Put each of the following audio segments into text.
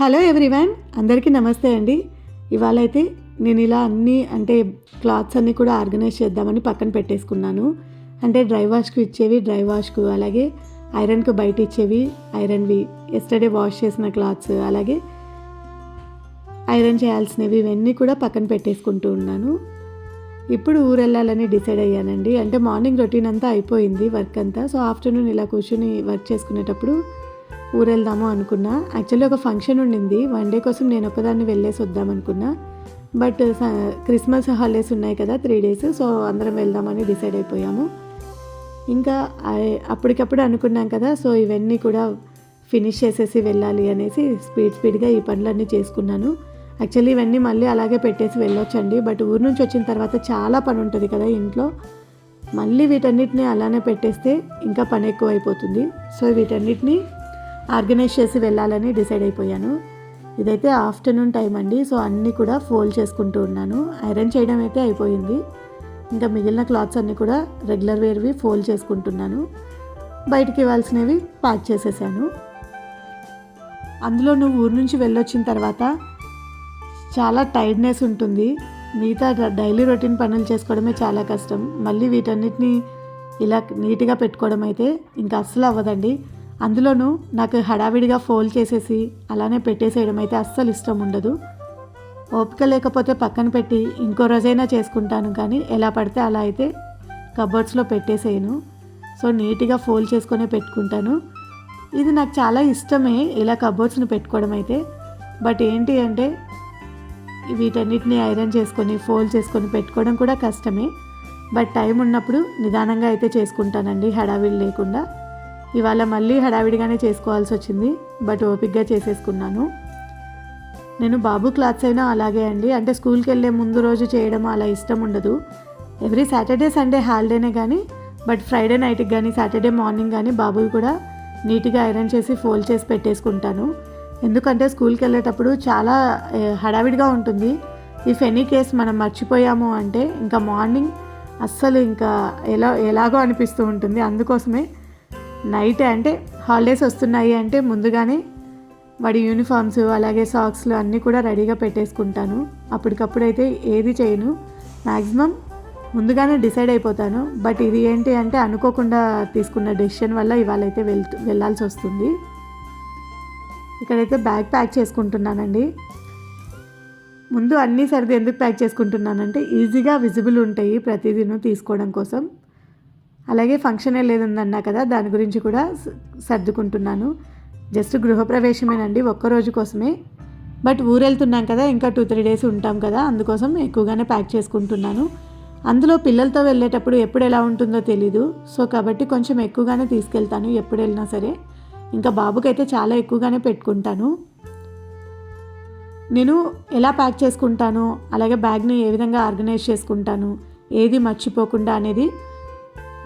Hello everyone అందరికీ నమస్తే అండి. ఇవాళ అయితే నేను ఇలా అన్నీ అంటే క్లాత్స్ అన్నీ కూడా ఆర్గనైజ్ చేద్దామని పక్కన పెట్టేసుకున్నాను. అంటే డ్రై వాష్కు ఇచ్చేవి డ్రై వాష్కు అలాగే ఐరన్కు బయట ఇచ్చేవి ఐరన్వి. ఎస్టర్డే వాష్ చేసిన క్లాత్స్ అలాగే ఐరన్ చేయాల్సినవి ఇవన్నీ కూడా పక్కన పెట్టేసుకుంటూ ఉన్నాను. ఇప్పుడు ఊరు వెళ్ళాలని డిసైడ్ అయ్యానండి. అంటే మార్నింగ్ రొటీన్ అంతా అయిపోయింది వర్క్ అంతా. సో ఆఫ్టర్నూన్ ఇలా కూర్చుని వర్క్ చేసుకునేటప్పుడు ఊరు వెళ్దాము అనుకున్నా. యాక్చువల్లీ ఒక ఫంక్షన్ ఉండింది. వన్ డే కోసం నేను ఒకదాన్ని వెళ్ళేసి వద్దాం అనుకున్నా. బట్ క్రిస్మస్ హాలిడేస్ ఉన్నాయి కదా త్రీ డేస్ సో అందరం వెళ్దామని డిసైడ్ అయిపోయాము. ఇంకా అప్పటికప్పుడు అనుకున్నాం కదా సో ఇవన్నీ కూడా ఫినిష్ చేసేసి వెళ్ళాలి అనేసి స్పీడ్ స్పీడ్గా ఈ పనులన్నీ చేసుకున్నాను. యాక్చువల్లీ ఇవన్నీ మళ్ళీ అలాగే పెట్టేసి వెళ్ళొచ్చండి. బట్ ఊరు నుంచి వచ్చిన తర్వాత చాలా పని ఉంటుంది కదా ఇంట్లో. మళ్ళీ వీటన్నిటిని అలానే పెట్టేస్తే ఇంకా పని ఎక్కువ అయిపోతుంది సో వీటన్నిటిని ఆర్గనైజ్ చేసి వెళ్ళాలని డిసైడ్ అయిపోయాను. ఇదైతే ఆఫ్టర్నూన్ టైం అండి సో అన్నీ కూడా ఫోల్డ్ చేసుకుంటూ ఉన్నాను. ఐరన్ చేయడం అయితే అయిపోయింది. ఇంకా మిగిలిన క్లాత్స్ అన్నీ కూడా రెగ్యులర్ వేర్వి ఫోల్డ్ చేసుకుంటున్నాను. బయటికి ఇవ్వాల్సినవి ప్యాక్ చేసేసాను. అందులో నువ్వు ఊరు నుంచి వెళ్ళొచ్చిన తర్వాత చాలా టైర్డ్నెస్ ఉంటుంది. మిగతా డైలీ రొటీన్ పనులు చేసుకోవడమే చాలా కష్టం. మళ్ళీ వీటన్నిటిని ఇలా నీట్గా పెట్టుకోవడం అయితే ఇంకా అస్సలు అవ్వదండి. అందులోనూ నాకు హడావిడిగా ఫోల్డ్ చేసేసి అలానే పెట్టేసేయడం అయితే అస్సలు ఇష్టం ఉండదు. ఓపిక లేకపోతే పక్కన పెట్టి ఇంకో రోజైనా చేసుకుంటాను కానీ ఎలా పడితే అలా అయితే కబోర్డ్స్లో పెట్టేసేయను. సో నీట్గా ఫోల్డ్ చేసుకొని పెట్టుకుంటాను. ఇది నాకు చాలా ఇష్టమే ఇలా కబోర్డ్స్ని పెట్టుకోవడం అయితే. బట్ ఏంటి అంటే వీటన్నిటిని ఐరన్ చేసుకొని ఫోల్డ్ చేసుకొని పెట్టుకోవడం కూడా కష్టమే. బట్ టైం ఉన్నప్పుడు నిదానంగా అయితే చేసుకుంటానండి హడావిడి లేకుండా. ఇవాళ మళ్ళీ హడావిడిగానే చేసుకోవాల్సి వచ్చింది బట్ ఓపిక్గా చేసేసుకున్నాను. నేను బాబు క్లాత్స్ అయినా అలాగే అండి. అంటే స్కూల్కి వెళ్ళే ముందు రోజు చేయడం అలా ఇష్టం ఉండదు. ఎవ్రీ సాటర్డే సండే హాలిడేనే కానీ బట్ ఫ్రైడే నైట్కి కానీ సాటర్డే మార్నింగ్ కానీ బాబు కూడా నీట్గా ఐరన్ చేసి ఫోల్డ్ చేసి పెట్టేసుకుంటాను. ఎందుకంటే స్కూల్కి వెళ్ళేటప్పుడు చాలా హడావిడిగా ఉంటుంది. ఇఫ్ ఎనీ కేస్ మనం మర్చిపోయాము అంటే ఇంకా మార్నింగ్ అస్సలు ఇంకా ఎలా ఎలాగో అనిపిస్తూ ఉంటుంది. అందుకోసమే నైట్ అంటే హాలిడేస్ వస్తున్నాయి అంటే ముందుగానే వాడి యూనిఫామ్స్ అలాగే సాక్స్లు అన్నీ కూడా రెడీగా పెట్టేసుకుంటాను. అప్పటికప్పుడైతే ఏది చేయను. మ్యాక్సిమం ముందుగానే డిసైడ్ అయిపోతాను. బట్ ఇది ఏంటి అంటే అనుకోకుండా తీసుకున్న డెసిషన్ వల్ల ఇవాళ అయితే వెళ్తూ వెళ్ళాల్సి వస్తుంది. ఇక్కడైతే బ్యాగ్ ప్యాక్ చేసుకుంటున్నానండి. ముందు అన్నీ సరిది ఎందుకు ప్యాక్ చేసుకుంటున్నానంటే ఈజీగా విజిబుల్ ఉంటాయి ప్రతిదినం తీసుకోవడం కోసం. అలాగే ఫంక్షన్ వెళ్ళేది కదా దాని గురించి కూడా సర్దుకుంటున్నాను. జస్ట్ గృహప్రవేశమేనండి ఒక్క రోజు కోసమే. బట్ ఊరెళ్తున్నాం కదా ఇంకా టూ త్రీ డేస్ ఉంటాం కదా అందుకోసం ఎక్కువగానే ప్యాక్ చేసుకుంటున్నాను. అందులో పిల్లలతో వెళ్ళేటప్పుడు ఎప్పుడు ఎలా ఉంటుందో తెలీదు. సో కాబట్టి కొంచెం ఎక్కువగానే తీసుకెళ్తాను ఎప్పుడు వెళ్ళినా సరే. ఇంకా బాబుకైతే చాలా ఎక్కువగానే పెట్టుకుంటాను. నేను ఎలా ప్యాక్ చేసుకుంటాను అలాగే బ్యాగ్ని ఏ విధంగా ఆర్గనైజ్ చేసుకుంటాను ఏది మర్చిపోకుండా అనేది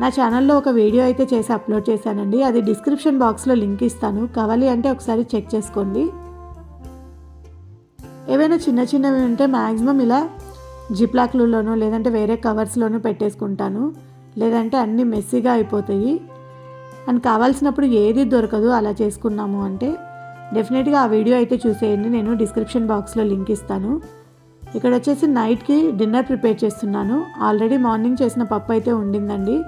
నా ఛానల్లో ఒక వీడియో అయితే చేసి అప్లోడ్ చేశానండి. అది డిస్క్రిప్షన్ బాక్స్లో లింక్ ఇస్తాను. కావాలి అంటే ఒకసారి చెక్ చేసుకోండి. ఏవైనా చిన్న చిన్నవి ఉంటే మ్యాక్సిమం ఇలా జిప్లాక్లలోనూ లేదంటే వేరే కవర్స్లోనూ పెట్టేసుకుంటాను. లేదంటే అన్నీ మెస్సీగా అయిపోతాయి. అండ్ కావాల్సినప్పుడు ఏది దొరకదు అలా చేసుకున్నాము అంటే డెఫినెట్గా ఆ వీడియో అయితే చూసేయండి. నేను డిస్క్రిప్షన్ బాక్స్లో లింక్ ఇస్తాను. ఇక్కడ వచ్చేసి నైట్కి డిన్నర్ ప్రిపేర్ చేస్తున్నాను. ఆల్రెడీ మార్నింగ్ చేసిన పప్పు అయితే ఉండిందండి.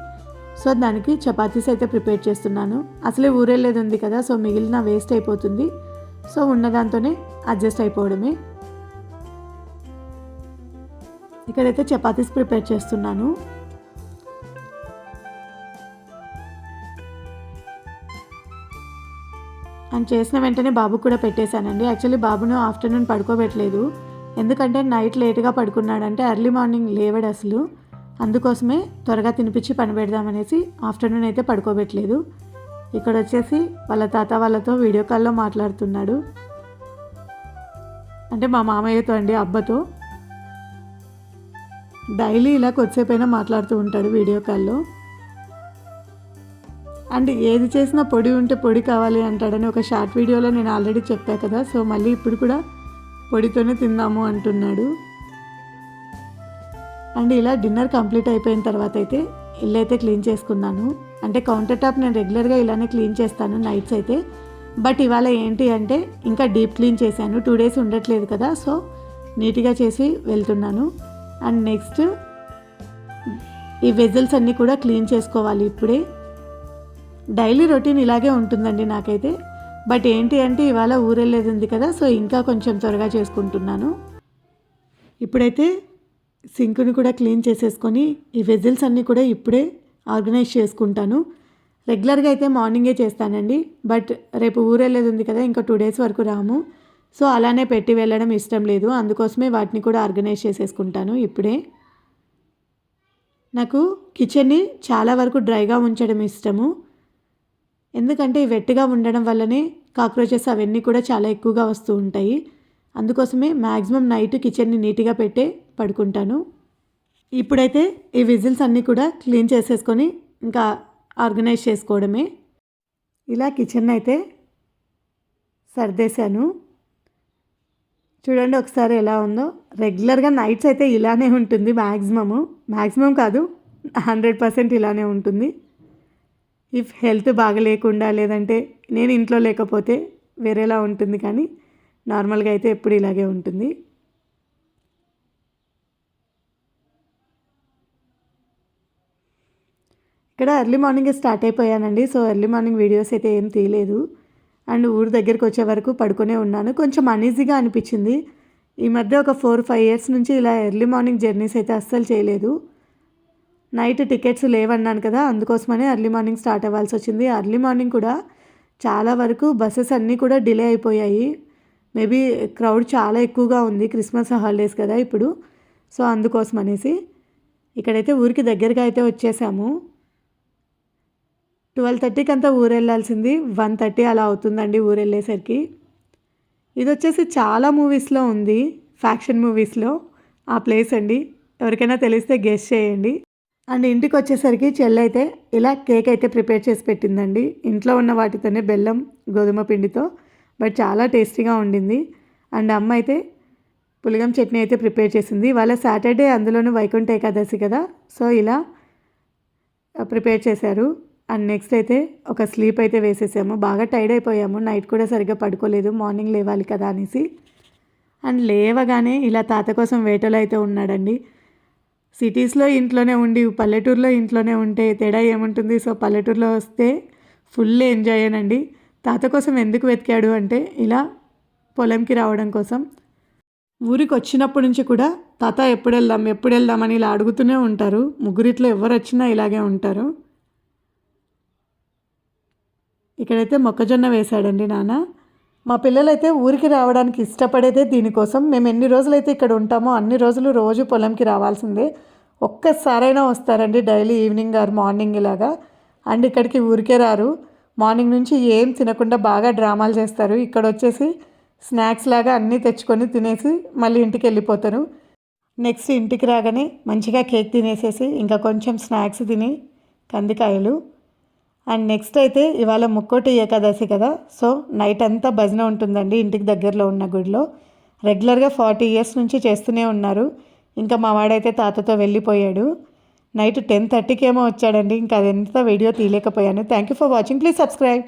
సో దానికి చపాతీస్ అయితే ప్రిపేర్ చేస్తున్నాను. అసలే ఊరెళ్ళేది ఉంది కదా సో మిగిలిన వేస్ట్ అయిపోతుంది. సో ఉన్న దాంతోనే అడ్జస్ట్ అయిపోవడమే. ఇక్కడైతే చపాతీస్ ప్రిపేర్ చేస్తున్నాను. అండ్ చేసిన వెంటనే బాబు కూడా పెట్టేశానండి. యాక్చువల్లీ బాబును ఆఫ్టర్నూన్ పడుకోబెట్టలేదు. ఎందుకంటే నైట్ లేట్గా పడుకున్నాడంటే ఎర్లీ మార్నింగ్ లేవడు అసలు అందుకోసమే త్వరగా తినిపించి పని పెడదామనేసి ఆఫ్టర్నూన్ అయితే పడుకోబెట్టలేదు. ఇక్కడ వచ్చేసి వాళ్ళ తాత వాళ్ళతో వీడియో కాల్లో మాట్లాడుతున్నాడు. అంటే మా మామయ్యతో అండి అబ్బతో. డైలీ ఇలా కొద్దిసేపైనా మాట్లాడుతూ ఉంటాడు వీడియో కాల్లో. అండ్ ఏది చేసినా పొడి ఉంటే పొడి కావాలి అంటాడని ఒక షార్ట్ వీడియోలో నేను ఆల్రెడీ చెప్పా కదా సో మళ్ళీ ఇప్పుడు కూడా పొడితోనే తిందాము అంటున్నాడు. అండ్ ఇలా డిన్నర్ కంప్లీట్ అయిపోయిన తర్వాత అయితే ఇల్లు అయితే క్లీన్ చేసుకున్నాను. అంటే కౌంటర్ టాప్ నేను రెగ్యులర్గా ఇలానే క్లీన్ చేస్తాను నైట్స్ అయితే. బట్ ఇవాళ ఏంటి అంటే ఇంకా డీప్ క్లీన్ చేశాను. టూ డేస్ ఉండట్లేదు కదా సో నీట్గా చేసి వెళ్తున్నాను. అండ్ నెక్స్ట్ ఈ వెజల్స్ అన్నీ కూడా క్లీన్ చేసుకోవాలి ఇప్పుడే. డైలీ రొటీన్ ఇలాగే ఉంటుందండి నాకైతే. బట్ ఏంటి అంటే ఇవాళ ఊరెళ్ళేది ఉంది కదా సో ఇంకా కొంచెం త్వరగా చేసుకుంటున్నాను. ఇప్పుడైతే సింక్ని కూడా క్లీన్ చేసేసుకొని ఈ వెజిల్స్ అన్నీ కూడా ఇప్పుడే ఆర్గనైజ్ చేసుకుంటాను. రెగ్యులర్గా అయితే మార్నింగే చేస్తానండి బట్ రేపు ఊరెళ్ళేది ఉంది కదా ఇంకా టూ డేస్ వరకు రాము. సో అలానే పెట్టి వెళ్ళడం ఇష్టం లేదు అందుకోసమే వాటిని కూడా ఆర్గనైజ్ చేసేసుకుంటాను ఇప్పుడే. నాకు కిచెన్ని చాలా వరకు డ్రైగా ఉంచడం ఇష్టము. ఎందుకంటే వెట్టిగా ఉండడం వల్లనే కాక్రోచెస్ అవన్నీ కూడా చాలా ఎక్కువగా వస్తూ ఉంటాయి. అందుకోసమే మ్యాక్సిమం నైట్ కిచెన్ని నీట్గా పెట్టే పడుకుంటాను. ఇప్పుడైతే ఈ విజిల్స్ అన్నీ కూడా క్లీన్ చేసేసుకొని ఇంకా ఆర్గనైజ్ చేసుకోవడమే. ఇలా కిచెన్ అయితే సర్దేశాను. చూడండి ఒకసారి ఎలా ఉందో. రెగ్యులర్గా నైట్స్ అయితే ఇలానే ఉంటుంది మ్యాక్సిమము మ్యాక్సిమం కాదు హండ్రెడ్ పర్సెంట్ ఇలానే ఉంటుంది. ఇఫ్ హెల్త్ బాగలేకుండా లేదంటే నేను ఇంట్లో లేకపోతే వేరేలా ఉంటుంది కానీ నార్మల్గా అయితే ఎప్పుడు ఇలాగే ఉంటుంది. ఇక్కడ ఎర్లీ మార్నింగ్ స్టార్ట్ అయిపోయానండి. సో ఎర్లీ మార్నింగ్ వీడియోస్ అయితే ఏం తీయలేదు. అండ్ ఊరు దగ్గరికి వచ్చే వరకు పడుకునే ఉన్నాను. కొంచెం అనీజీగా అనిపించింది. ఈ మధ్య ఒక ఫోర్ ఫైవ్ ఇయర్స్ నుంచి ఇలా ఎర్లీ మార్నింగ్ జర్నీస్ అయితే అస్సలు చేయలేదు. నైట్ టికెట్స్ లేవన్నాను కదా అందుకోసమనే ఎర్లీ మార్నింగ్ స్టార్ట్ అవ్వాల్సి వచ్చింది. ఎర్లీ మార్నింగ్ కూడా చాలా వరకు బస్సెస్ అన్నీ కూడా డిలే అయిపోయాయి. మేబీ క్రౌడ్ చాలా ఎక్కువగా ఉంది క్రిస్మస్ హాలిడేస్ కదా ఇప్పుడు. సో అందుకోసం అనేసి ఇక్కడైతే ఊరికి దగ్గరగా అయితే వచ్చేసాము. ట్వెల్వ్ థర్టీకి అంతా ఊరు వెళ్ళాల్సింది వన్ థర్టీ అలా అవుతుందండి ఊరు వెళ్ళేసరికి ఇది వచ్చేసి చాలా మూవీస్లో ఉంది. ఫ్యాక్షన్ మూవీస్లో ఆ ప్లేస్ అండి. ఎవరికైనా తెలిస్తే గెస్ట్ చేయండి. అండ్ ఇంటికి వచ్చేసరికి చెల్లైతే ఇలా కేక్ అయితే ప్రిపేర్ చేసి పెట్టిందండి. ఇంట్లో ఉన్న వాటితోనే బెల్లం గోధుమ పిండితో బట్ చాలా టేస్టీగా ఉండింది. అండ్ అమ్మ అయితే పులిగం చట్నీ అయితే ప్రిపేర్ చేసింది. వాళ్ళ సాటర్డే అందులోనూ వైకుంఠ ఏకాదశి కదా. సో ఇలా ప్రిపేర్ చేశారు. అండ్ నెక్స్ట్ అయితే ఒక స్లీప్ అయితే వేసేసాము. బాగా టైర్డ్ అయిపోయాము. నైట్ కూడా సరిగ్గా పడుకోలేదు. మార్నింగ్ లేవాలి కదా అనేసి. అండ్ లేవగానే ఇలా తాత కోసం వేటలో అయితే ఉన్నాడండి. సిటీస్లో ఇంట్లోనే ఉండి పల్లెటూరులో ఇంట్లోనే ఉంటే తేడా ఏముంటుంది? సో పల్లెటూరులో వస్తే ఫుల్ ఎంజాయ్ అండి తాత కోసం ఎందుకు వెతికాడు అంటే ఇలా పొలంకి రావడం కోసం. ఊరికి వచ్చినప్పటి నుంచి కూడా తాత ఎప్పుడు వెళ్దాం ఎప్పుడు వెళ్దామని ఇలా అడుగుతూనే ఉంటారు. ముగ్గురిట్లో ఎవరు వచ్చినా ఇలాగే ఉంటారు. ఇక్కడైతే మొక్కజొన్న వేశాడండి నాన్న. మా పిల్లలైతే ఊరికి రావడానికి ఇష్టపడేదే దీనికోసం. మేము ఎన్ని రోజులైతే ఇక్కడ ఉంటామో అన్ని రోజులు రోజు పొలంకి రావాల్సిందే. ఒక్కసారైనా వస్తారండి డైలీ ఈవినింగ్ ఆర్ మార్నింగ్ ఇలాగా. అండ్ ఇక్కడికి ఊరికే రారు. మార్నింగ్ నుంచి ఏం తినకుండా బాగా డ్రామాలు చేస్తారు. ఇక్కడ వచ్చేసి స్నాక్స్ లాగా అన్నీ తెచ్చుకొని తినేసి మళ్ళీ ఇంటికి వెళ్ళిపోతారు. నెక్స్ట్ ఇంటికి రాగానే మంచిగా కేక్ తినేసేసి ఇంకా కొంచెం స్నాక్స్ తిని కందికాయలు. అండ్ నెక్స్ట్ అయితే ఇవాళ ముక్కోటి ఏకాదశి కదా. సో నైట్ అంతా భజన ఉంటుందండి ఇంటికి దగ్గరలో ఉన్న గుడిలో. రెగ్యులర్గా ఫార్టీ ఇయర్స్ నుంచి చేస్తూనే ఉన్నారు. ఇంకా మా వాడైతే తాతతో వెళ్ళిపోయాడు. నైట్ టెన్ థర్టీకి ఏమో వచ్చాడండి ఇంకా అదంతా video తీయలేకపోయాను. Thank you for watching please subscribe